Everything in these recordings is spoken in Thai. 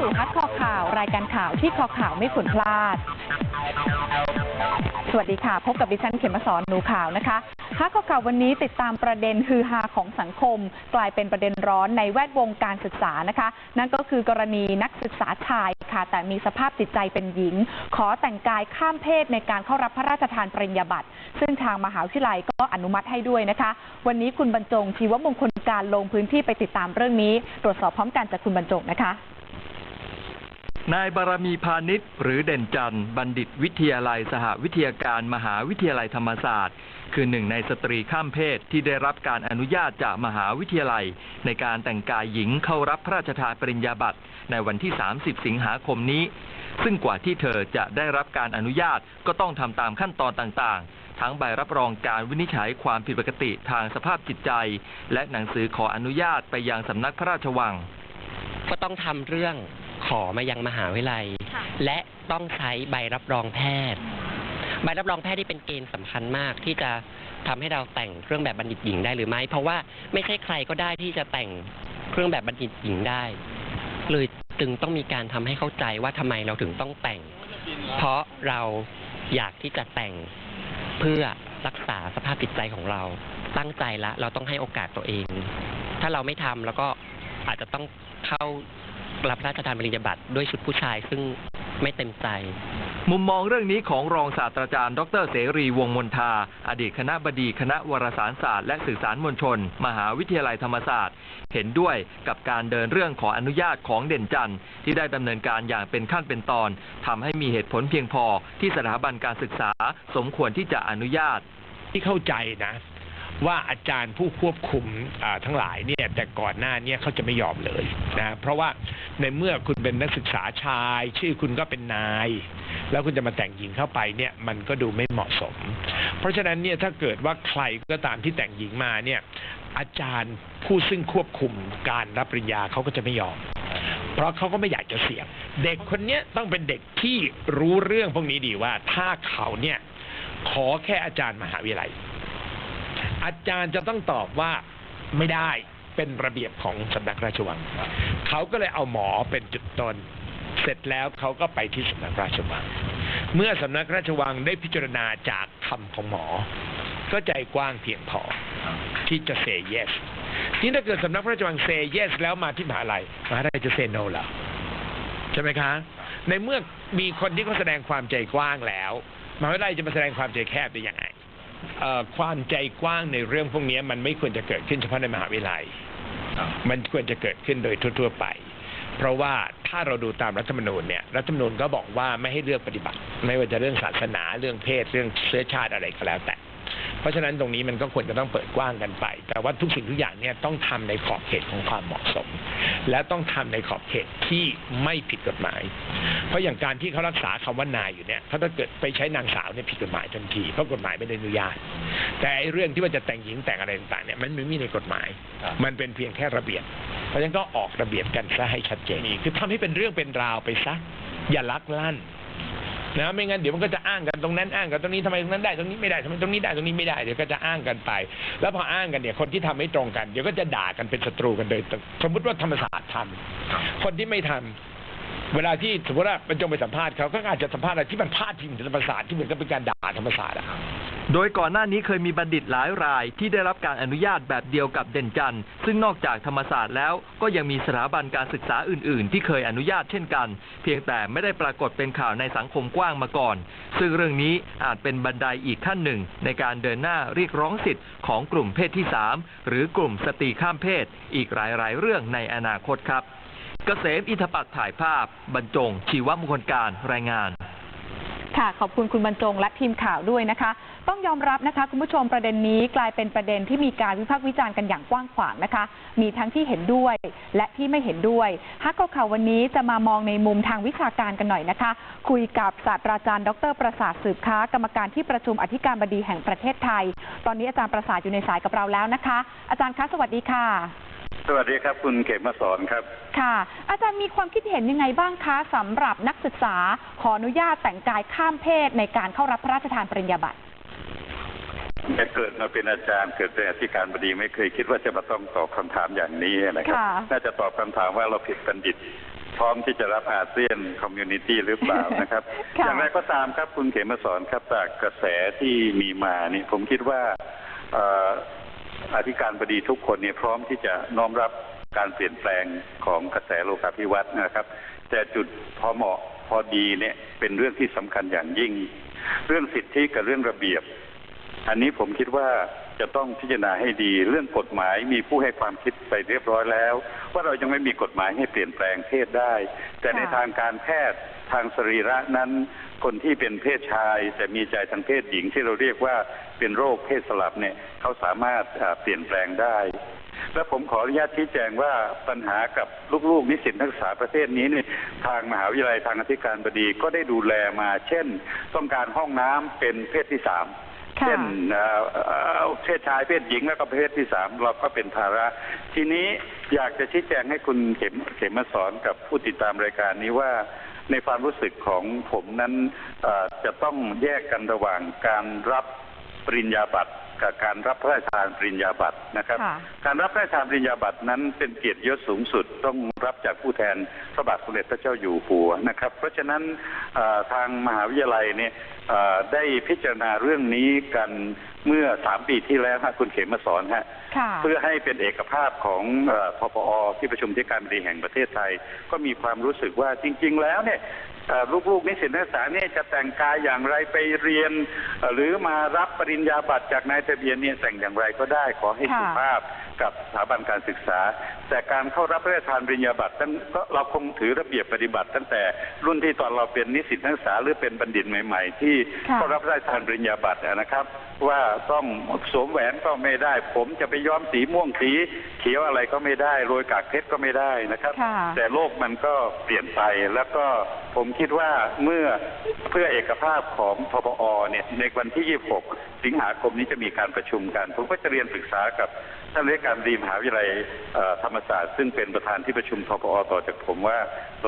สู่ฮัทคอข่าว รายการข่าวที่คอข่าวไม่ควรพลาด สวัสดีค่ะ พบกับดิฉันเขมสอนหนูข่าวนะคะฮัทคอข่าววันนี้ติดตามประเด็นฮือฮาของสังคม กลายเป็นประเด็นร้อนในแวดวงการศึกษานะคะ นั่นก็คือกรณีนักศึกษาชายค่ะ แต่มีสภาพจิตใจเป็นหญิง ขอแต่งกายข้ามเพศในการเข้ารับพระราชทานปริญญาบัตรซึ่งทางมหาวิทยาลัยก็อนุมัติให้ด้วยนะคะ วันนี้คุณบรรจงชีวมงคลการลงพื้นที่ไปติดตามเรื่องนี้ ตรวจสอบพร้อมกันจากคุณบรรจงนะคะ นายบารมีพาณิชย์หรือเด่นจันทร์บัณฑิตวิทยาลัยสหวิทยาการมหาวิทยาลัยธรรมศาสตร์ คือหนึ่งในสตรีข้ามเพศที่ได้รับการอนุญาตจากมหาวิทยาลัย ในการแต่งกายหญิงเข้ารับพระราชทานปริญญาบัตรในวันที่ 30 สิงหาคมนี้ ซึ่งกว่าที่เธอจะได้รับการอนุญาตก็ต้องทำตามขั้นตอนต่างๆ ทั้งใบรับรองการวินิจฉัยความผิดปกติทางสภาพจิตใจ และหนังสือขออนุญาตไปยังสำนักพระราชวัง ก็ต้องทำเรื่อง ขอมายังมหาวิทยาลัย ค่ะ และต้องใช้ใบรับรองแพทย์ ใบรับรองแพทย์ที่เป็นเกณฑ์สำคัญมากที่จะทำให้เราแต่งเครื่องแบบบัณฑิตหญิงได้หรือไม่ เพราะว่าไม่ใช่ใครก็ได้ที่จะแต่งเครื่องแบบบัณฑิตหญิงได้ เลยจึงต้องมีการทำให้เข้าใจว่าทำไมเราถึงต้องแต่ง เพราะเราอยากที่จะแต่งเพื่อรักษาสภาพจิตใจของเรา ตั้งใจละ เราต้องให้โอกาสตัวเอง ถ้าเราไม่ทำแล้วก็อาจจะต้องเข้า รับพระราชทานปริญญาบัตรด้วยชุดผู้ชายซึ่งไม่เต็มใจ มุมมองเรื่องนี้ของรองศาสตราจารย์ ดรเสรีวงศ์มนทา อดีตคณะบดีคณะวารสารศาสตร์และสื่อสารมวลชน มหาวิทยาลัยธรรมศาสตร์ เห็นด้วยกับการเดินเรื่องขออนุญาตของเด่นจันทร์ที่ได้ดำเนินการอย่างเป็นขั้นเป็นตอนทำให้มีเหตุผลเพียงพอที่สถาบันการศึกษา สมควรที่จะอนุญาต ที่เข้าใจนะ ว่าอาจารย์ผู้ควบคุมทั้งหลายเนี่ยแต่ก่อนหน้านี้เขาจะไม่ยอมเลยนะเพราะว่าในเมื่อคุณเป็นนักศึกษาชาย ชื่อคุณก็เป็นนาย แล้วคุณจะมาแต่งหญิงเข้าไปเนี่ยมันก็ดูไม่เหมาะสม เพราะฉะนั้นเนี่ยถ้าเกิดว่าใครก็ตามที่แต่งหญิงมาเนี่ยอาจารย์ผู้ซึ่งควบคุมการรับปริญญาเขาก็จะไม่ยอม เพราะเขาก็ไม่อยากจะเสี่ยง เด็กคนนี้ต้องเป็นเด็กที่รู้เรื่องพวกนี้ดีว่าถ้าเขาเนี่ยขอแค่อาจารย์มหาวิทยาลัย อาจารย์จะต้องตอบว่าไม่ได้เป็นระเบียบของสำนักราชวัง เขาก็เลยเอาหมอเป็นจุดต้น เสร็จแล้วเขาก็ไปที่สำนักราชวัง เมื่อสำนักราชวังได้พิจารณาจากคำของหมอ ก็ใจกว้างเพียงพอที่จะ say yes นี่ถ้าเกิดสำนักพระราชวัง say yes แล้วมาที่มหาลัยมหาลัยจะ say no เหรอใช่ไหมคะ ในเมื่อมีคนที่เขาแสดงความใจกว้างแล้วมหาวิทยาลัยจะมาแสดงความใจแคบได้ยังไง เอ่อความใจกว้างในเรื่องพวกนี้มันไม่ควรจะเกิดขึ้นเฉพาะในมหาวิทยาลัย มันควรจะเกิดขึ้นโดยทั่ว ๆ ไป เพราะว่าถ้าเราดูตามรัฐธรรมนูญเนี่ยรัฐธรรมนูญก็บอกว่าไม่ให้เลือกปฏิบัติ ไม่ว่าจะเรื่องศาสนาเรื่องเพศเรื่องเชื้อชาติอะไรก็แล้วแต่ เพราะฉะนั้นตรงนี้มันก็ควรจะต้องเปิดกว้างกันไป แต่ว่าทุกสิ่งทุกอย่างเนี่ยต้องทำในขอบเขตของความเหมาะสม และต้องทำในขอบเขตที่ไม่ผิดกฎหมาย เพราะอย่างการที่เขารักษาคำว่านายอยู่เนี่ยเขาถ้าเกิดไปใช้นางสาวเนี่ยผิดกฎหมายทันทีเพราะกฎหมายไม่ได้อนุญาต แต่ไอ้เรื่องที่ว่าจะแต่งหญิงแต่งอะไรต่างๆเนี่ยมันไม่มีในกฎหมาย มันเป็นเพียงแค่ระเบียบ เพราะฉะนั้นก็ออกระเบียบกันซะให้ชัดเจนคือทำให้เป็นเรื่องเป็นราวไปซะอย่าลักลั่น นะไม่งั้นเดี๋ยวมันก็จะอ้างกันตรงนั้นอ้างกันตรงนี้ทำไมตรงนั้นได้ตรงนี้ไม่ได้ทำไมตรงนี้ได้ตรงนี้ไม่ได้เดี๋ยวก็จะอ้างกันไป แล้วพออ้างกันเนี่ยคนที่ทำไม่ตรงกันเดี๋ยวก็จะด่ากันเป็นศัตรูกันโดยตรงสมมุติว่าธรรมศาสตร์ทำคนที่ไม่ทำ เวลาที่สมมติว่าบรรจงไปสัมภาษณ์เขาก็อาจจะสัมภาษณ์อะไรที่มันพลาดพิงถึงธรรมศาสตร์ที่เหมือนกับเป็นการด่าธรรมศาสตร์อะโดยก่อนหน้านี้เคยมีบัณฑิตหลายรายที่ได้รับการอนุญาตแบบเดียวกับเด่นจันทร์ซึ่งนอกจากธรรมศาสตร์แล้ว ก็ยังมีสถาบันการศึกษาอื่น ๆ ที่เคยอนุญาตเช่นกัน เพียงแต่ไม่ได้ปรากฏเป็นข่าวในสังคมกว้างมาก่อน ซึ่งเรื่องนี้อาจเป็นบันไดอีกขั้นหนึ่ง ในการเดินหน้าเรียกร้องสิทธิ์ของกลุ่มเพศที่ 3 หรือกลุ่มสตรีข้ามเพศ อีกหลาย ๆ เรื่องในอนาคตครับ เกษมอินทปัตย์ถ่ายภาพ บรรจง ชีวมงคลการรายงานค่ะขอบคุณคุณบรรจงและทีมข่าวด้วยนะคะ ต้องยอมรับนะคะ คุณผู้ชมประเด็นนี้กลายเป็นประเด็นที่มีการวิพากษ์วิจารณ์กันอย่างกว้างขวางนะคะ มีทั้งที่เห็นด้วยและที่ไม่เห็นด้วยฮักก็ข่าววันนี้จะมามองในมุมทางวิชาการกันหน่อยนะคะ คุยกับศาสตราจารย์ ดรประสาทสืบค้า กรรมการที่ประชุมอธิการบดีแห่งประเทศไทย ตอนนี้อาจารย์ประสาทอยู่ในสายกับเราแล้วนะคะ อาจารย์คะสวัสดีค่ะ สวัสดีครับ คุณเขมมาสอนครับ ค่ะ อาจารย์มีความคิดเห็นยังไงบ้างคะสำหรับนักศึกษาขออนุญาตแต่งกายข้ามเพศในการเข้ารับพระราชทานปริญญาบัตรแต่เกิดมาเป็นอาจารย์เกิดเป็นอธิการบดีไม่เคยคิดว่าจะมาต้องตอบคำถามอย่างนี้นะครับค่ะน่าจะตอบคำถามว่าเราผิดบัณฑิต พร้อมที่จะรับอาเซียนคอมมูนิตี้หรือเปล่านะครับค่ะอย่างไรก็ตามครับคุณเขมสอนครับจากกระแสที่มีมานี่ผมคิดว่าเอธิการบดีทุกคนเนี่ยพร้อมที่จะน้อมรับการเปลี่ยนแปลงของกระแสโลกาภิวัตน์นะครับ แต่จุดพอเหมาะพอดีเนี่ยเป็นเรื่องที่สำคัญอย่างยิ่ง เรื่องสิทธิกับเรื่องระเบียบ อันนี้ผมคิดว่าจะต้องพิจารณาให้ดี เรื่องกฎหมายมีผู้ให้ความคิดไปเรียบร้อยแล้ว ว่าเรายังไม่มีกฎหมายให้เปลี่ยนแปลงเพศได้ แต่ในทางการแพทย์ทางสรีระนั้น คนที่เป็นเพศชาย แต่มีใจทางเพศหญิง ที่เราเรียกว่าเป็นโรคเพศสลับเนี่ยเขาสามารถอ่าเปลี่ยนแปลงได้ และผมขออนุญาตชี้แจงว่าปัญหากับลูกๆนิสิตนักศึกษาประเทศนี้เนี่ยทางมหาวิทยาลัยทางอธิการบดีก็ได้ดูแลมา เช่น ต้องการห้องน้ำเป็นเพศที่สามค่ะเช่นเอ่อเอ่อเพศชายเพศหญิงแล้วก็เพศที่สามเราก็เป็นภาระ ทีนี้อยากจะชี้แจงให้คุณเข็มเข็มมาสอนกับผู้ติดตามรายการนี้ว่า ในความรู้สึกของผมนั้นเอ่อจะต้องแยกกันระหว่างการรับปริญญาบัตรกับการรับพระราชทานปริญญาบัตรนะครับค่ะการรับพระราชทานปริญญาบัตรนั้นเป็นเกียรติยศสูงสุดต้องรับจากผู้แทนพระบาทสมเด็จพระเจ้าอยู่หัวนะครับ เพราะฉะนั้นเอ่อทางมหาวิทยาลัยเนี่ยเอ่อได้พิจารณาเรื่องนี้กันเมื่อสามปีที่แล้วฮะคุณเขมมาสอนฮะค่ะ เพื่อให้เป็นเอกภาพของเอ่อพปอที่ประชุมที่การบดีแห่งประเทศไทย ก็มีความรู้สึกว่าจริง ๆ แล้วเนี่ยเอ่อลูกๆนิสิตนักศึกษาเนี่ยจะแต่งกายอย่างไรไปเรียนเอ่อหรือมารับปริญญาบัตรจากนายทะเบียนเนี่ยแต่งอย่างไรก็ได้ขอให้ค่ะสุภาพ กับสถาบันการศึกษา แต่การเข้ารับพระราชทานปริญญาบัตรนั้นก็เราคงถือระเบียบปฏิบัติ ตั้งแต่รุ่นที่ตอนเราเป็นนิสิตนักศึกษาหรือเป็นบัณฑิตใหม่ ๆ ที่ค่ะเข้ารับพระราชทานปริญญาบัตรนะครับ ว่าต้องสวมแหวนก็ไม่ได้ ผมจะไปย้อมสีม่วงสีเขียวอะไรก็ไม่ได้โรยกากเพชรก็ไม่ได้นะครับค่ะแต่โลกมันก็เปลี่ยนไปแล้วก็ผมคิดว่าเมื่อเพื่อเอกภาพของพปอเนี่ยในวันที่ 26 สิงหาคมนี้จะมีการประชุมกัน ผมก็จะเรียนปรึกษากับ ท่านเลขาการบดีมหาวิทยาลัยเอ่อธรรมศาสตร์ซึ่งเป็นประธานที่ประชุมทปอต่อจากผมว่า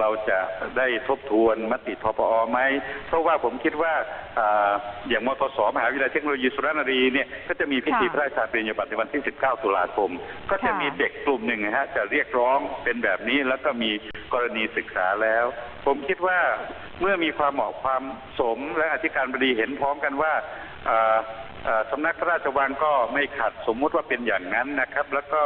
เราจะได้ทบทวนมติทปอไหมเพราะว่าผมคิดว่าอ่าอย่างมทสมหาวิทยาลัยเทคโนโลยีสุรนารีเนี่ยก็จะมีพิธีค่ะพระราชทานปริญญาบัตรในวันที่ 19 ตุลาคม ก็จะมีค่ะเด็กกลุ่มหนึ่งนะฮะจะเรียกร้องเป็นแบบนี้แล้วก็มีกรณีศึกษาแล้ว ผมคิดว่าเมื่อมีความเหมาะความสมและอธิการบดีเห็นพร้อมกันว่าเอ่อเอ่อ สำนักพระราชวังก็ไม่ขัดสมมุติว่าเป็นอย่างนั้นนะครับ แล้วก็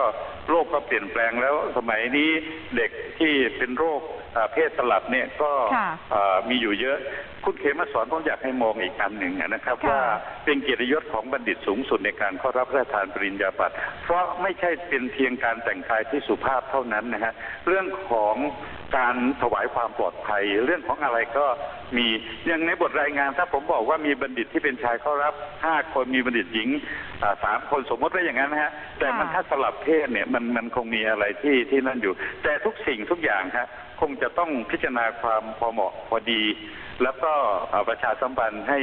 โรคก็เปลี่ยนแปลงแล้วสมัยนี้เด็กที่เป็นโรคเอ่อเพศสลับเนี่ยก็ค่ะเอ่อมีอยู่เยอะ คุณเขมมาสอนผมอยากให้มองอีกอันหนึ่งนะครับค่ะว่าเป็นเกียรติยศของบัณฑิตสูงสุดในการเข้ารับพระราชทานปริญญาบัตรเพราะไม่ใช่เป็นเพียงการแต่งกายที่สุภาพเท่านั้นนะฮะเรื่องของ การถวายความปลอดภัย เรื่องของอะไรก็มีอย่างในบทรายงานถ้าผมบอกว่ามีบัณฑิตที่เป็นชายเข้ารับห้าคนมีบัณฑิตหญิงอ่าสามคนสมมติว่าอย่างนั้นนะฮะแต่มันค่ะถ้าสลับเพศเนี่ยมันมันคงมีอะไรที่ที่นั่นอยู่ แต่ทุกสิ่งทุกอย่างฮะคงจะต้องพิจารณาความพอเหมาะพอดี แล้วก็เอ่อประชาสัมพันธ์ให้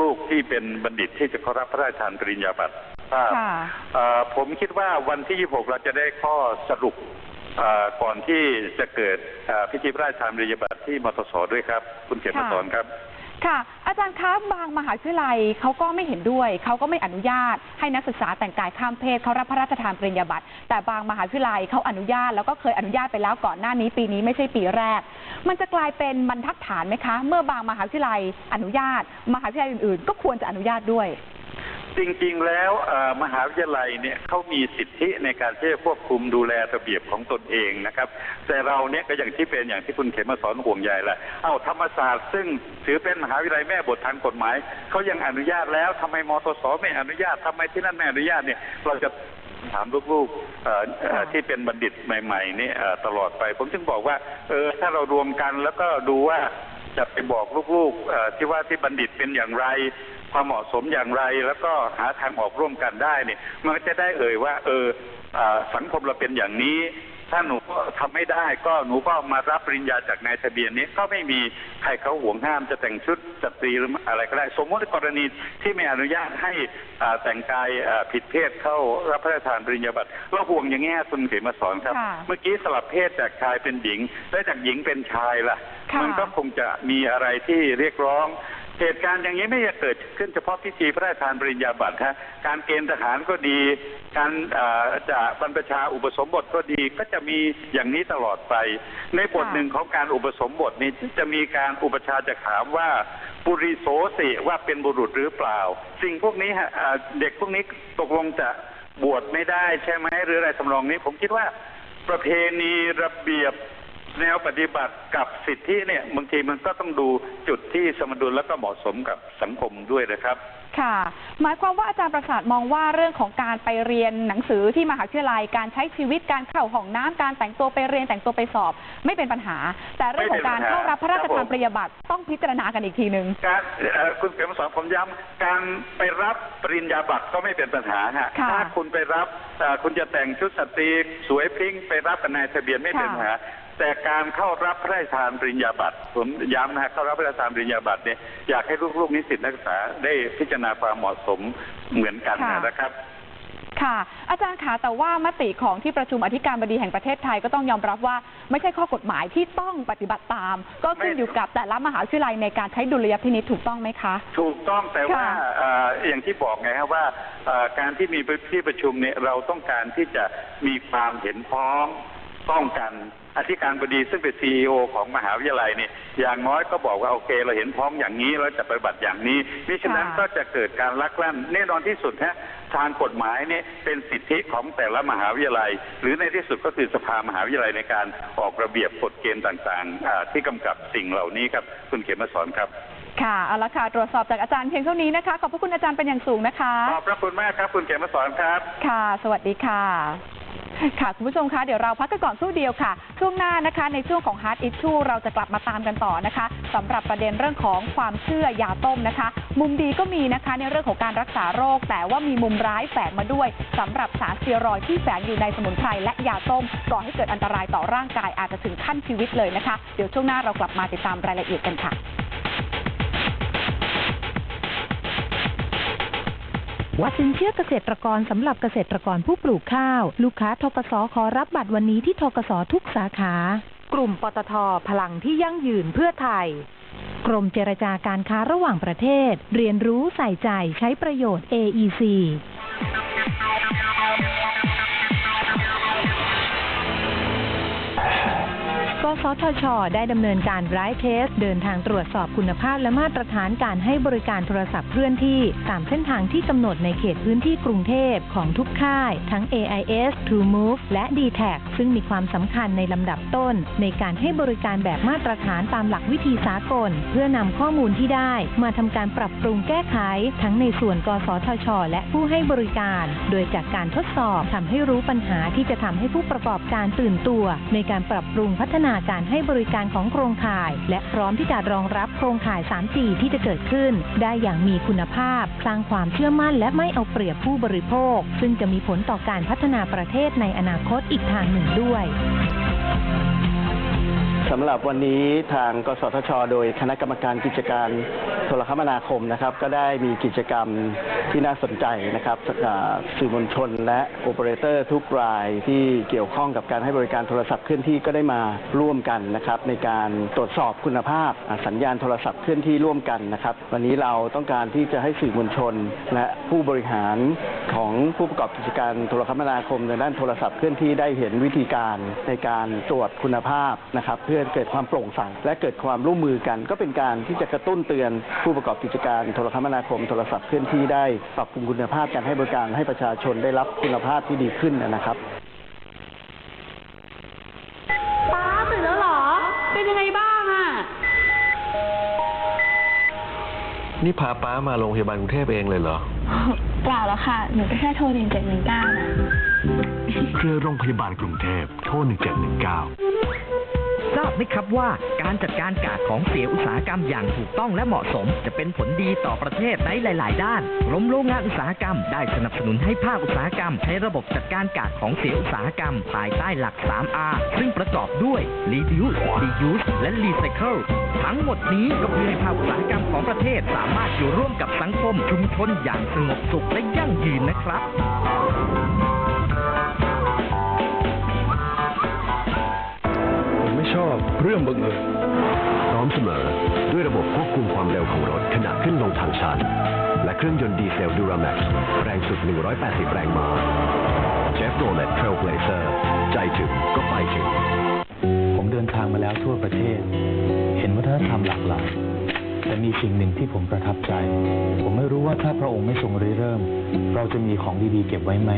ลูกๆที่เป็นบัณฑิตที่จะเข้ารับพระราชทานปริญญาบัตรทราบค่ะเอ่อผมคิดว่าวันที่ 26 เราจะได้ข้อสรุปเอ่อ ก่อนที่จะเกิดพิธีพระราชทานปริญญาบัตรที่มทสด้วยครับ คุณเขมมาสอนครับ ค่ะ อาจารย์คะบางมหาวิทยาลัยเขาก็ไม่เห็นด้วย เขาก็ไม่อนุญาต ให้นักศึกษาแต่งกายข้ามเพศเขารับพระราชทานปริญญาบัตรแต่บางมหาวิทยาลัยเขาอนุญาตแล้วก็เคยอนุญาตไปแล้วก่อนหน้านี้ปีนี้ไม่ใช่ปีแรก มันจะกลายเป็นบรรทัดฐานไหมคะ เมื่อบางมหาวิทยาลัยอนุญาต มหาวิทยาลัยอื่นๆ ก็ควรจะอนุญาตด้วย จริงๆแล้วมหาวิทยาลัยเนี่ยเขามีสิทธิในการที่จะควบคุมดูแลระเบียบของตนเองนะครับ แต่เราเนี่ยก็อย่างที่เป็นอย่างที่คุณเขมมาสอนห่วงใยแหละเอาธรรมศาสตร์ซึ่งถือเป็นมหาวิทยาลัยแม่บททางกฎหมายเขายังอนุญาตแล้วทำไมมทสไม่อนุญาตทำไมที่นั่นไม่อนุญาตเนี่ยเราจะถามลูกๆที่เป็นบัณฑิตใหม่ๆนี่ตลอดไป ผมจึงบอกว่าเออถ้าเรารวมกันแล้วก็ดูว่า จะไปบอกลูกๆเอ่อที่ว่าที่บัณฑิตเป็นอย่างไร ความเหมาะสมอย่างไร แล้วก็หาทางออกร่วมกันได้เนี่ย มันก็จะได้เอ่ยว่า เอออาสังคมเราเป็นอย่างนี้ ถ้าหนูก็ทำไม่ได้ ก็หนูก็มารับปริญญาจากนายทะเบียนนี้ก็ไม่มีใครเขาห่วงห้ามจะแต่งชุดสตรีหรืออะไรก็ได้ สมมติกรณีที่ไม่อนุญาตให้อ่าแต่งกายอ่าผิดเพศเข้ารับพระราชทานปริญญาบัตรเราห่วงอย่างเงี้ยคุณเขมมาสอนครับค่ะเมื่อกี้สลับเพศจากชายเป็นหญิง และจากหญิงเป็นชายล่ะค่ะ มันก็คงจะมีอะไรที่เรียกร้อง เหตุการณ์อย่างนี้ไม่ได้เกิดขึ้นเฉพาะพิธีพระราชทานปริญญาบัตรฮะการเกณฑ์ทหารก็ดี การอ่อจะบรรพชาอุปสมบทก็ดีก็จะมีอย่างนี้ตลอดไป ในบทหนึ่งของการอุปสมบทนี้จะมีการอุปชาจะถามว่าปุริโสสิว่าเป็นบุรุษหรือเปล่า สิ่งพวกนี้ฮะเด็กพวกนี้ตกลงจะบวชไม่ได้ใช่ไหมหรืออะไรทำนองนี้ผมคิดว่าประเพณีระเบียบ แนวปฏิบัติกับสิทธิเนี่ยบางทีมันก็ต้องดูจุดที่สมดุลแล้วก็เหมาะสมกับสังคมด้วยนะครับ ค่ะ หมายความว่าอาจารย์ประสาทมองว่าเรื่องของการไปเรียนหนังสือที่มหาวิทยาลัยการใช้ชีวิตการเข้าห้องน้ำการแต่งตัวไปเรียนแต่งตัวไปสอบ ไม่เป็นปัญหา แต่เรื่องของการเข้ารับพระราชทานปริญญาบัตรต้องพิจารณากันอีกทีหนึ่งการเอ่อคุณเข็มสอนผมย้ำการไปรับปริญญาบัตรก็ไม่เป็นปัญหาฮะค่ะถ้าคุณไปรับเอ่อคุณจะแต่งชุดสตรีสวยพริ้งไปรับกับนายทะเบียนไม่เป็นปัญหา แต่การเข้ารับพระราชทานปริญญาบัตรผมย้ำนะฮะเข้ารับพระราชทานปริญญาบัตรเนี่ยอยากให้ลูกๆนิสิตนักศึกษาได้พิจารณาความเหมาะสมเหมือนกันค่ะนะครับค่ะ อาจารย์คะแต่ว่ามติของที่ประชุมอธิการบดีแห่งประเทศไทยก็ต้องยอมรับว่าไม่ใช่ข้อกฎหมายที่ต้องปฏิบัติตาม ก็ขึ้นไม่อยู่กับแต่ละมหาวิทยาลัยในการใช้ดุลยพินิจถูกต้องไหมคะ ถูกต้องแต่ว่าค่ะเอ่ออย่างที่บอกไงครับว่าเอ่อการที่มีที่ประชุมเนี่ยเราต้องการที่จะมีความเห็นพ้อง ต้องกันอธิการบดีซึ่งเป็นซีอของมหาวิทยาลัยเนี่ยอย่างน้อยก็บอกว่าโอเค เราเห็นพ้องอย่างนี้เราจะปฏิบัติอย่างนี้มิฉะนั้นค่ะก็จะเกิดการลักลั่นแน่นอนที่สุดฮะทางกฎหมายเนี่ยเป็นสิทธิของแต่ละมหาวิทยาลัย หรือในที่สุดก็คือสภามหาวิทยาลัยในการออกระเบียบกฎเกณฑ์ต่างๆอ่าที่กำกับสิ่งเหล่านี้ครับคุณเขมมาสอนครับค่ะเอาละค่ะ ตรวจสอบจากอาจารย์เพียงเท่านี้นะคะ ขอบพระคุณอาจารย์เป็นอย่างสูงนะคะ ขอบพระคุณมากครับ คุณเขมมาสอนครับ ค่ะ สวัสดีค่ะ ค่ะ คุณผู้ชมคะ เดี๋ยวเราพักกันก่อนครู่เดียวค่ะ ช่วงหน้านะคะ ในช่วงของ Hard Issue เราจะกลับมาตามกันต่อนะคะสำหรับประเด็นเรื่องของความเชื่อยาต้มนะคะ มุมดีก็มีนะคะในเรื่องของการรักษาโรค แต่ว่ามีมุมร้ายแฝงมาด้วยสำหรับสารสเตียรอยด์ที่แฝงอยู่ในสมุนไพรและยาต้มก่อให้เกิดอันตรายต่อร่างกายอาจจะถึงขั้นชีวิตเลยนะคะ เดี๋ยวช่วงหน้าเรากลับมาติดตามรายละเอียดกันค่ะ วัดสินเชื่อเกษตรกรสำหรับเกษตรกรผู้ปลูกข้าว ลูกค้าทกสขอรับบัตรวันนี้ที่ทกสทุกสาขา กลุ่มปตทพลังที่ยั่งยืนเพื่อไทย กรมเจรจาการค้าระหว่างประเทศ เรียนรู้ใส่ใจใช้ประโยชน์ AEC กสทช ได้ดำเนินการไร้เทส เดินทางตรวจสอบคุณภาพและมาตรฐานการให้บริการโทรศัพท์เคลื่อนที่ ตามเส้นทางที่กำหนดในเขตพื้นที่กรุงเทพของทุกค่าย ทั้ง AIS TrueMove และ d t แทซึ่งมีความสำคัญในลำดับต้น ในการให้บริการแบบมาตรฐานตามหลักวิธีสากล เพื่อนำข้อมูลที่ได้ มาทำการปรับปรุงแก้ไข ทั้งในส่วน กสทช และผู้ให้บริการ โดยจากการทดสอบทำให้รู้ปัญหาที่จะทำให้ผู้ประกอบการตื่นตัว ในการปรับปรุงพัฒนาการให้บริการของโครงข่าย และพร้อมที่จะรองรับโครงข่าย 3G ที่จะเกิดขึ้น ได้อย่างมีคุณภาพ สร้างความเชื่อมั่นและไม่เอาเปรียบผู้บริโภค ซึ่งจะมีผลต่อการพัฒนาประเทศในอนาคตอีกทางหนึ่งด้วย สำหรับวันนี้ทางกสทช โดยคณะกรรมการกิจการโทรคมนาคมนะครับ ก็ได้มีกิจกรรมที่น่าสนใจนะครับสื่อมวลชนและโอเปอเรเตอร์ทุกรายที่เกี่ยวข้องกับการให้บริการโทรศัพท์เคลื่อนที่ก็ได้มาร่วมกันนะครับ ในการตรวจสอบคุณภาพสัญญาณโทรศัพท์เคลื่อนที่ร่วมกันนะครับ วันนี้เราต้องการที่จะให้สื่อมวลชน และผู้บริหารของผู้ประกอบกิจการโทรคมนาคมในด้านโทรศัพท์เคลื่อนที่ได้เห็นวิธีการในการตรวจคุณภาพนะครับ เพื่อเกิดความโปร่งใสและเกิดความร่วมมือกัน ก็เป็นการที่จะกระตุ้นเตือนผู้ประกอบกิจการโทรคมนาคมโทรศัพท์เคลื่อนที่ได้ปรับปรุงคุณภาพการให้บริการให้ประชาชนได้รับคุณภาพที่ดีขึ้นนะครับป้าตื่นแล้วเหรอ เป็นยังไงบ้างอะนี่พาป้ามาโรงพยาบาลกรุงเทพเองเลยเหรอ เปล่าแล้วค่ะ หนูก็แค่โทรหนึ่งเจ็ดหนึ่งเก้านะ เครือโรงพยาบาลกรุงเทพโทร1719ท ราบไหมครับว่าการจัดการกากของเสียอุตสาหกรรมอย่างถูกต้องและเหมาะสม จะเป็นผลดีต่อประเทศในหลาย ๆ ด้านกรมโรงงานอุตสาหกรรม ได้สนับสนุนให้ภาคอุตสาหกรรม ใช้ระบบจัดการกากของเสียอุตสาหกรรม ภายใต้หลัก 3R ซึ่งประกอบด้วย reduce reuse และ recycle ทั้งหมดนี้ก็เพื่อให้ภาคอุตสาหกรรมของประเทศสามารถอยู่ร่วมกับสังคมชุมชนอย่างสงบสุขและยั่งยืนนะครับ เรื่องบังเอิญพร้อมเสมอด้วยระบบควบคุมความเร็วของรถขณะขึ้นลงทางชัน และเครื่องยนต์ดีเซลดูราแม็กซ์แรงสุด 180 แรงม้าเชฟโรเลตเทรลเ a เซอร์ใจถึงก็ไปถึง ผมเดินทางมาแล้วทั่วประเทศ เห็นวัฒนธรรมหลากหลายแต่มีสิ่งหนึ่งที่ผมประทับใจ ผมไม่รู้ว่าถ้าพระองค์ไม่ทรงริเริ่ม เราจะมีของดีๆเก็บไว้ไหม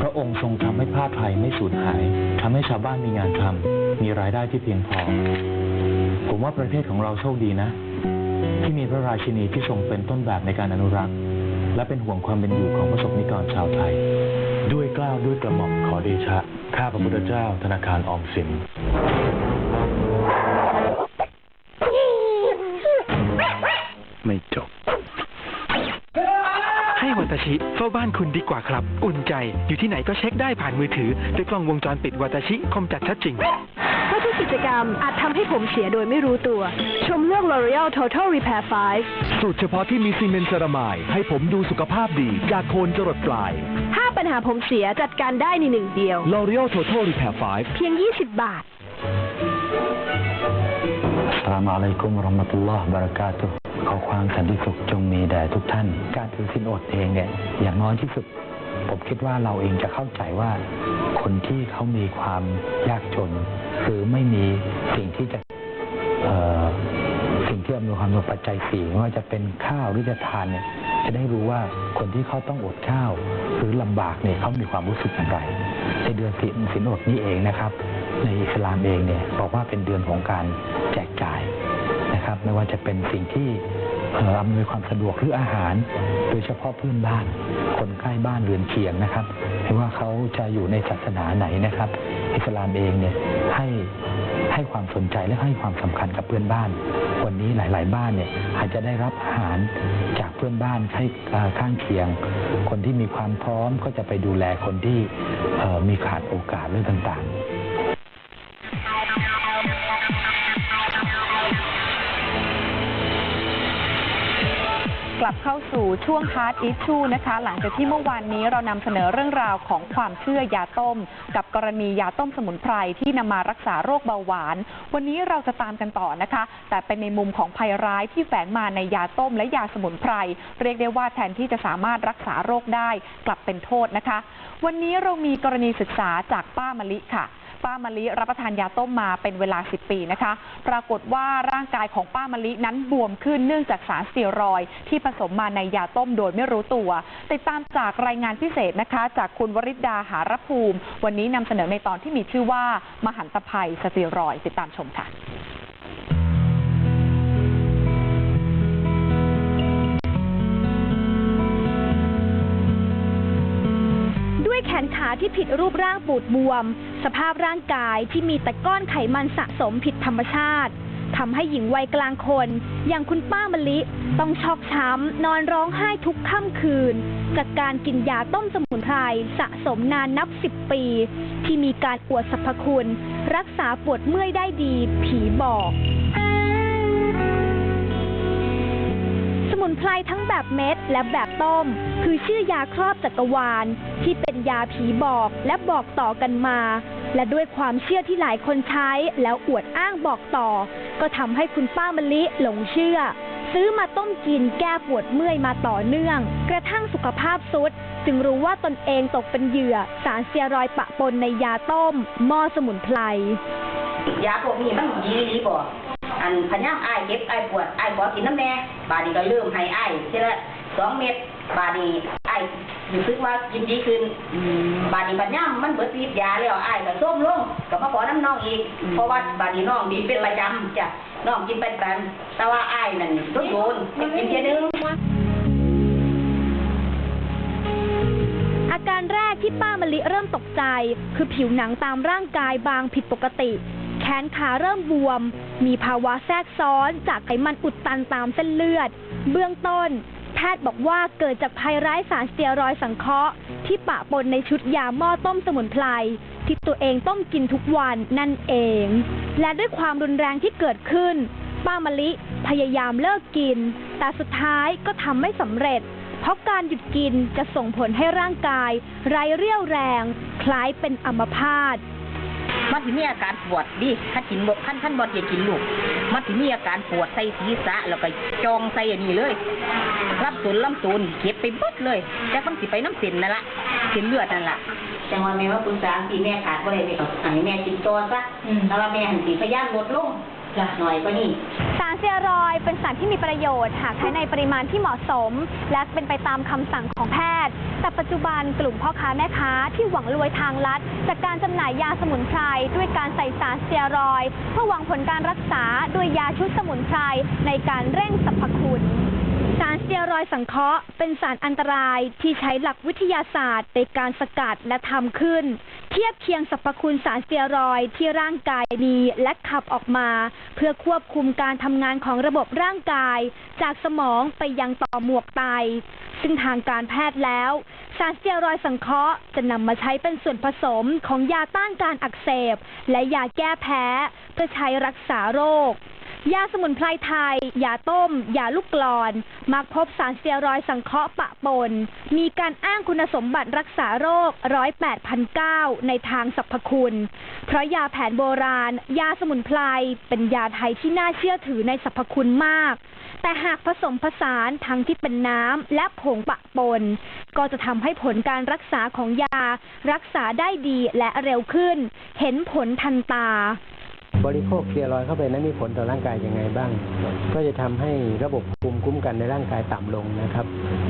พระองค์ทรงทำให้ผ้าไทยไม่สูญหายทำให้ชาวบ้านมีงานทำ มีรายได้ที่เพียงพอ ผมว่าประเทศของเราโชคดีนะ ที่มีพระราชินีที่ทรงเป็นต้นแบบในการอนุรักษ์ และเป็นห่วงความเป็นอยู่ของประสบนิกรชาวไทย ด้วยกล้าวด้วยกระหม่อมขอเดชะ ข้าพระพุทธเจ้าธนาคารออมสินไม่จบ ให้วัตชิเฝ้าบ้านคุณดีกว่าครับ อุ่นใจ อยู่ที่ไหนก็เช็คได้ผ่านมือถือด้วยกล้องวงจรปิดวัตชิคมจัดชัดจริง กกิจกรรมอาจทำให้ผมเสียโดยไม่รู้ตัว ชมเลือก L'Oreal Total Repair 5 สูตรเฉพาะที่มีซีเมนต์เซรามายให้ผมดูสุขภาพดีจากโคนจรดปลายถ้าปัญหาผมเสียจัดการได้ในหนึ่งเดียว L'Oreal Total Repair 5 เพียง 20 บาทอัสสลามุอะลัยกุมวะเราะห์มะตุลลอฮ์บะเราะกาตุฮ์ขอความสันติสุขจงมีแด่ทุกท่าน การถือศีลอดเองเนี่ยอย่างน้อยที่สุด ผมคิดว่าเราเองจะเข้าใจว่า คนที่เขามีความยากจน หรือไม่มีสิ่งที่จะสิ่งที่อำนวยความสะดวกปัจจัยสี่ไม่ว่าจะเป็นข้าวหรือจะทานเนี่ยจะได้รู้ว่าคนที่เขาต้องอดข้าว หรือลำบากเนี่ยเขามีความรู้สึกอย่างไร ในเดือนศีลศีลอดนี้เองนะครับ ในอิสลามเองเนี่ยบอกว่าเป็นเดือนของการแจกจ่ายนะครับ ไม่ว่าจะเป็นสิ่งที่เอ่ออำนวยความสะดวกหรืออาหาร โดยเฉพาะเพื่อนบ้าน คนใกล้บ้านเรือนเคียงนะครับไม่ว่าเขาจะอยู่ในศาสนาไหนนะครับ อิสลามเองเนี่ย ให้ให้ความสนใจและให้ความสำคัญกับเพื่อนบ้าน วันนี้หลาย ๆ บ้านเนี่ยอาจจะได้รับอาหารจากเพื่อนบ้านให้เอ่อข้างเคียง คนที่มีความพร้อมก็จะไปดูแลคนที่มีขาดโอกาสเรื่องต่าง ๆ กลับเข้าสู่ช่วง Hard Issue นะคะ หลังจากที่เมื่อวานนี้เรานำเสนอเรื่องราวของความเชื่อยาต้ม กับกรณียาต้มสมุนไพรที่นำมารักษาโรคเบาหวาน วันนี้เราจะตามกันต่อนะคะ แต่เป็นในมุมของภัยร้ายที่แฝงมาในยาต้มและยาสมุนไพรเรียกได้ว่าแทนที่จะสามารถรักษาโรคได้ กลับเป็นโทษนะคะ วันนี้เรามีกรณีศึกษาจากป้ามะลิค่ะ ป้ามะลิรับประทานยาต้มมาเป็นเวลา 10 ปีนะคะ ปรากฏว่าร่างกายของป้ามะลินั้นบวมขึ้นเนื่องจากสารสเตียรอยที่ผสมมาในยาต้มโดยไม่รู้ตัว ติดตามจากรายงานพิเศษนะคะ จากคุณวริดาหารภูมิ วันนี้นำเสนอในตอนที่มีชื่อว่ามหันตภัยสเตียรอย ติดตามชมค่ะ นขาที่ผิดรูปร่างปูดบวม สภาพร่างกายที่มีแต่ก้อนไขมันสะสมผิดธรรมชาติทำให้หญิงวัยกลางคน อย่างคุณป้ามะลิ ต้องชอกช้ำ นอนร้องไห้ทุกค่ำคืน จากการกินยาต้มสมุนไพรสะสมนานนับสิบปี ที่มีการอวดสรรพคุณ รักษาปวดเมื่อยได้ดี ผีบอก มุนไพรทั้งแบบเม็ดและแบบต้ม คือชื่อยาครอบจักรวาล ที่เป็นยาผีบอกและบอกต่อกันมา และด้วยความเชื่อที่หลายคนใช้แล้วอวดอ้างบอกต่อ ก็ทำให้คุณป้ามะลิหลงเชื่อ ซื้อมาต้มกินแก้ปวดเมื่อยมาต่อเนื่อง กระทั่งสุขภาพสุด จึงรู้ว่าตนเองตกเป็นเหยื่อ สารเซียรอยปะปนในยาต้มหม้อสมุนไพรยาพวกนี้มันดีดีบ่อั นพะยามอ้ายเจ็บอ้ายปวดอ้ายขอกินน้ำแน่บาดนี้ก็เริ่มให้อ้ายทีละสองเม็ดบาดนี้อ้ายรู้สึกว่ากินดีขึ้นบาดนี้พะยามมันเบิดฤทธิ์ยาแล้วอ้ายก็ส้มลงก็มาขอน้ำน้องอีกเพราะว่าบาดนี้น้องดีเป็นประจำจ้ะน้องกินเป็นประจำแต่ว่าอ้ายนั่นโดนโดนๆให้กินเทียนึงอาการแรกที่ป้ามะลิเริ่มตกใจ คือผิวหนังตามร่างกายบางผิดปกติ แขนขาเริ่มบวม มีภาวะแทรกซ้อนจากไขมันอุดตันตามเส้นเลือด เบื้องต้น แพทย์บอกว่าเกิดจากภัยร้ายสารสเตียรอยด์สังเคราะห์ที่ปะปนในชุดยาหม้อต้มสมุนไพรที่ตัวเองต้องกินทุกวันนั่นเอง และด้วยความรุนแรงที่เกิดขึ้น ป้ามะลิพยายามเลิกกิน แต่สุดท้ายก็ทำไม่สำเร็จ เพราะการหยุดกินจะส่งผลให้ร่างกาย ไร้เรี่ยวแรง คล้ายเป็นอัมพาต มันสิมีอาการปวดดิถ้ากินบขั้นขั้นบอดอย่ากินลูก มันสิมีอาการปวดใส่ศีรษะแล้วก็จองใส่อันนี้เลยรับตุนลำตุนเก็บไปเบิดเลยแต่มันสิไปน้ำเส้นนั่นละเส้นเลือดนั่นละจังว่าแม่ว่าคุณสามปีแม่ขาดบ่ได้แม่ก็ให้แม่กินตัวซะแล้วว่าแม่หันสีพยานลดลง จากหน่อยก็นี่ สารเซียรอยเป็นสารที่มีประโยชน์ หากใช้ในปริมาณที่เหมาะสม และเป็นไปตามคำสั่งของแพทย์ แต่ปัจจุบันกลุ่มพ่อค้าแม่ค้าที่หวังรวยทางลัด จากการจำหน่ายยาสมุนไพรด้วยการใส่สารเซียรอยเพื่อหวังผลการรักษาด้วยยาชุดสมุนไพรในการเร่งสรรพคุณ สารเตียรอยสังเคราะห์เป็นสารอันตรายที่ใช้หลักวิทยาศาสตร์ในการสกัดและทำขึ้น เทียบเคียงสรรพคุณสารเตียรอยที่ร่างกายมีและขับออกมา เพื่อควบคุมการทำงานของระบบร่างกาย จากสมองไปยังต่อหมวกไต ซึ่งทางการแพทย์แล้ว สารเตียรอยสังเคราะห์จะนำมาใช้เป็นส่วนผสมของยาต้านการอักเสบ และยาแก้แพ้ เพื่อใช้รักษาโรค ยาสมุนไพรไทย ยาต้ม ยาลูกกลอน มักพบสารสเตียรอยด์สังเคราะห์ปะปน มีการอ้างคุณสมบัติรักษาโรคร้อยแปดพันเก้าในทางสรรพคุณ เพราะยาแผนโบราณ ยาสมุนไพร เป็นยาไทยที่น่าเชื่อถือในสรรพคุณมาก แต่หากผสมผสานทั้งที่เป็นน้ำและผงปะปน ก็จะทำให้ผลการรักษาของยา รักษาได้ดีและเร็วขึ้น เห็นผลทันตา บริโภคเตียรอยเข้าไปนั้นมีผลต่อร่างกายยังไงบ้าง ก็จะทำให้ระบบภูมิคุ้มกันในร่างกายต่ำลงนะครับ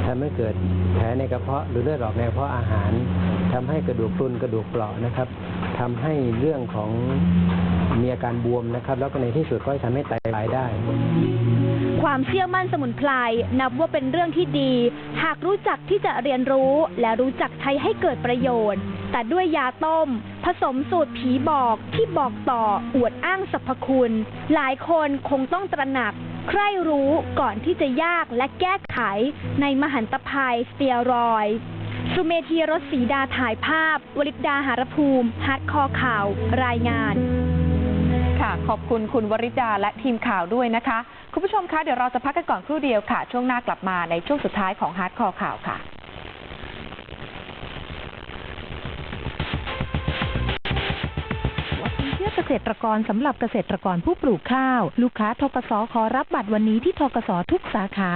ทำให้เกิดแผลในกระเพาะหรือเลือดออกในกระเพาะอาหารทำให้กระดูกพรุนกระดูกเปราะนะครับทำให้เรื่องของมีอาการบวมนะครับ แล้วก็ในที่สุดก็ทำให้ไตวายได้ ความเชื่อมั่นสมุนไพรนับว่าเป็นเรื่องที่ดี หากรู้จักที่จะเรียนรู้และรู้จักใช้ให้เกิดประโยชน์ แต่ด้วยยาต้ม ผสมสูตรผีบอกที่บอกต่ออวดอ้างสรรพคุณ หลายคนคงต้องตระหนัก ใคร่รู้ก่อนที่จะยากและแก้ไขในมหันตภัยสเตียรอยสุเมธีรสสีดาถ่ายภาพ วลิตดาหารภูมิฮัดคอข่าว รายงาน ค่ะ ขอบคุณคุณวริดาและทีมข่าวด้วยนะคะ คุณผู้ชมคะเดี๋ยวเราจะพักกันก่อนครู่เดียวค่ะ ช่วงหน้ากลับมาในช่วงสุดท้ายของฮาร์ดคอร์ข่าวค่ะเชื่อเกษตรกรสำหรับเกษตรกรผู้ปลูกข้าว ลูกค้าทกสขอรับบัตรวันนี้ที่ทกสทุกสาขา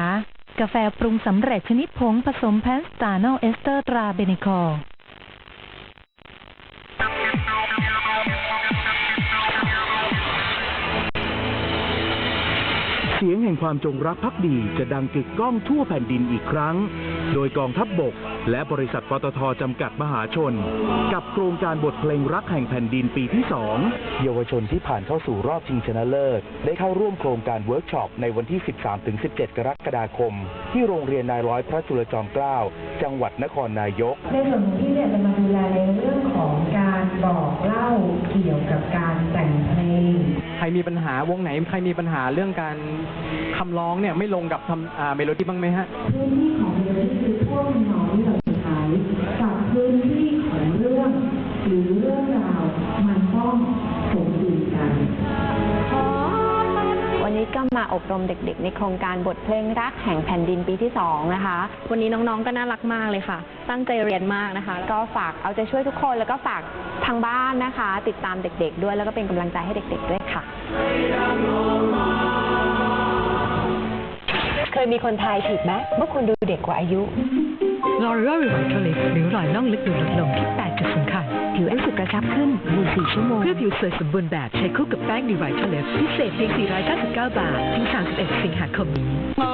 กาแฟปรุงสำเร็จชนิดผงผสมแพนสตาโนเอสเตอร์ตราเบเนคอ เสียงแห่งความจงรักภักดีจะดังกึกก้องทั่วแผ่นดินอีกครั้ง โดยกองทัพบบก และบริษัทปตทจำกัดมหาชน กับโครงการบทเพลงรักแห่งแผ่นดินปีที่ 2 เยาวชนที่ผ่านเข้าสู่รอบชิงชนะเลิศ ได้เข้าร่วมโครงการเวิร์กช็อปในวันที่ 13-17 กรกฎาคม ที่โรงเรียนนายร้อยพระจุลจอมเกล้าจังหวัดนครนายก ในส่วนของที่เนี่ยจะมาดูแลในเรื่องของการบอกเล่าเกี่ยวกับการแต่งเพลง ใครมีปัญหาวงไหนใครมีปัญหาเรื่องการคำร้องเนี่ยไม่ลงกับทำอ่าเมโลดี้บ้างไหมฮะพื้นที่ของเรือนี่คือพวกหนองที่เราใช้ กับพื้นที่ของเรื่อง หรือเรื่องราวมันต้องสมดุลกัน วันนี้ก็มาอบรมเด็กๆ ในโครงการบทเพลงรักแห่งแผ่นดินปีที่ 2 นะคะ วันนี้น้องๆ ก็น่ารักมากเลยค่ะ ตั้งใจเรียนมากนะคะ ก็ฝากเอาใจช่วยทุกคนแล้วก็ฝากทางบ้านนะคะ ติดตามเด็กๆ ด้วยแล้วก็เป็นกำลังใจให้เด็กๆ ด้วยค่ะ เคยมีคนทายผิดไหมเมื่อคุณดูเด็กกว่าอายุ ลอรีอ l รีไวท์ลิฟหรือรอยล่องลึกดูลดลงที่8.0ค่ะผิวอันสุดกระชับขึ้นใน4ชั่วโมง เพื่อผิวสวยสมบูรณ์แบบใช้คู่กับแป้งดีไวท์ลิฟพิเศษเพียง 499 บาท ถึง 31 สิงหาคมนี้เอ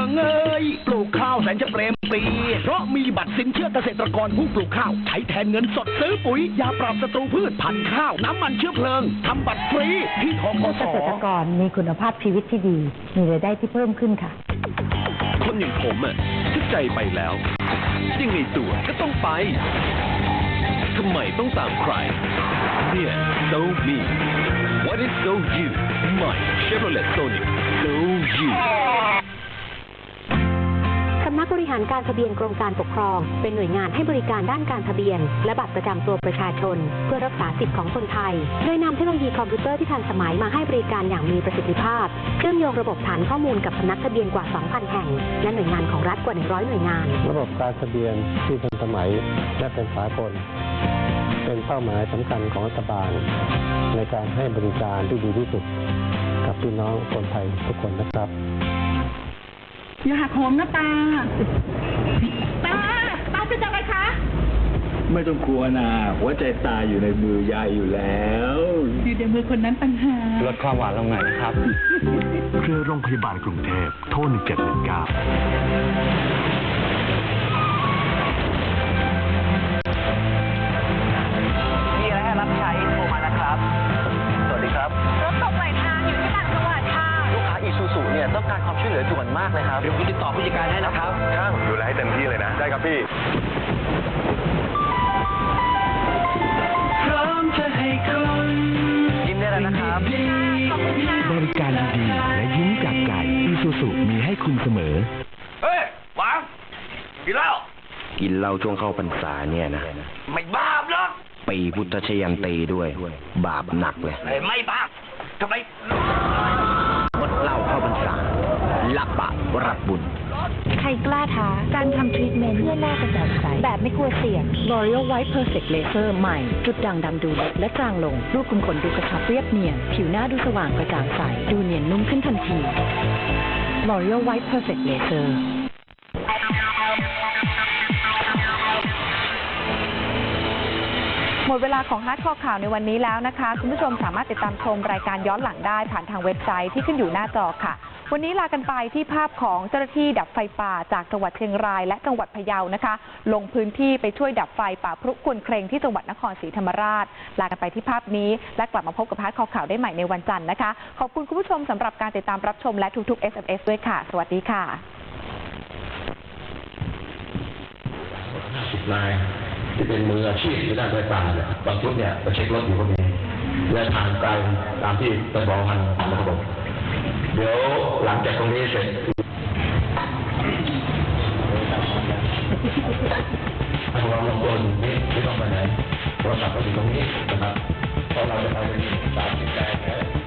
อเงยปลูกข้าวแสนจะเปรมปรีเพราะมีบัตรสินเชื่อเกษตรกรผู้ปลูกข้าว ใช้แทนเงินสดซื้อปุ๋ยยาปราบศัตรูพืชพันธุ์ข้าว น้ำมันเชื้อเพลิงทำบัตรฟรีที่ทกเกสษตรกรมีคุณภาพชีวิตที่ดี มีรายได้ที่เพิ่มขึ้นค่ะ คนอย่างผมอะ ถ้าใจไปแล้ว ยังไงตัวก็ต้องไป ทำไมต้องตามใคร เนี่ย so me what is so you my Chevrolet Sonic so you นักบริหารการทะเบียนกรมการปกครอง เป็นหน่วยงานให้บริการด้านการทะเบียน และบัตรประจำตัวประชาชน เพื่อรักษาสิทธิของคนไทย โดยนำเทคโนโลยีคอมพิวเตอร์ที่ทันสมัยมาให้บริการอย่างมีประสิทธิภาพ เชื่อมโยงระบบฐานข้อมูลกับสำนักทะเบียนกว่า 2,000 แห่ง และหน่วยงานของรัฐกว่า 100 หน่วยงาน ระบบการทะเบียนที่ทันสมัยและเป็นสากลเป็นเป้าหมายสำคัญของรัฐบาล ในการให้บริการที่ดีที่สุด กับพี่น้องคนไทยทุกคนนะครับ อย่าหักโหมนะตา ตา ตาเป็นอะไรคะ ไม่ต้องกลัวนะหัวใจตายอยู่ในมือยายอยู่แล้วอยู่ในมือคนนั้นปัญหาลดความหวานลงหน่อยนะครับ เครือโรงพยาบาลกรุงเทพโทร1719 อีซูซูเนี่ยต้องการความช่วยเหลือด่วนมากเลยครับเดี๋ยวผมติดต่อผู้จัดการให้นะครับ ช่างดูแลให้เต็มที่เลยนะ ได้ครับพี่พร้อมจะให้คุณยิ้มได้แล้วนะครับ บริการดีๆและยิ้มจากใจอีซูซูมีให้คุณเสมอ เฮ้ยหวังกินเหล้ากินเหล้าช่วงเข้าพรรษาเนี่ยนะ ไม่บ้าหรอกปีพุทธชยันตีด้วย บาปหนักเลย เฮ้ยไม่บ้าทำไม งดเหล้าเข้าพรรษาละบาปรับบุญ ใค รกล้าท้า การทำทรีทเมนต์เพื่อหน้ากระจ่างใส แบบไม่กลัวเสี่ยง L'Oreal White Perfect Laser ใหม่ จุดด่างดำดูเล็กและจางลง รูปคุมขนดูกระชับเรียบเนียน ผิวหน้าดูสว่างกระจ่างใส ดูเนียนนุ่มขึ้นทันที L'Oreal White Perfect Laser หมดเวลาของฮาร์ดคอร์ข่าวในวันนี้แล้วนะคะ คุณผู้ชมสามารถติดตามชมรายการย้อนหลังได้ผ่านทางเว็บไซต์ที่ขึ้นอยู่หน้าจอค่ะ วันนี้ลากันไปที่ภาพของเจ้าหน้าที่ดับไฟป่าจากจังหวัดเชียงรายและจังหวัดพะเยานะคะ ลงพื้นที่ไปช่วยดับไฟป่าพรุกวนเครงที่จังหวัดนครศรีธรรมราช ลากันไปที่ภาพนี้และกลับมาพบกับฮาร์ดคอร์ข่าวได้ใหม่ในวันจันทร์นะคะ ขอบคุณคุณผู้ชมสำหรับการติดตามรับชมและทุกๆ SMS ด้วยค่ะ สวัสดีค่ะนายที่เป็นมืออาชีพในด้านไฟป่าเนี่ยบางชุดเนี่ยไปเช็ครถอยู่พวกนี้และทางไกลตามที่ตำรวจมันนะครับ เดี๋ยวหลังจากตรงนี้เสร็จเราลงตัวอยู่นี่ไม่ต้องไปไหนโทรศัพท์ก็อยู่ตรงนี้นะครับเพราะเราจะทำเป็นสามสิบแปดนะ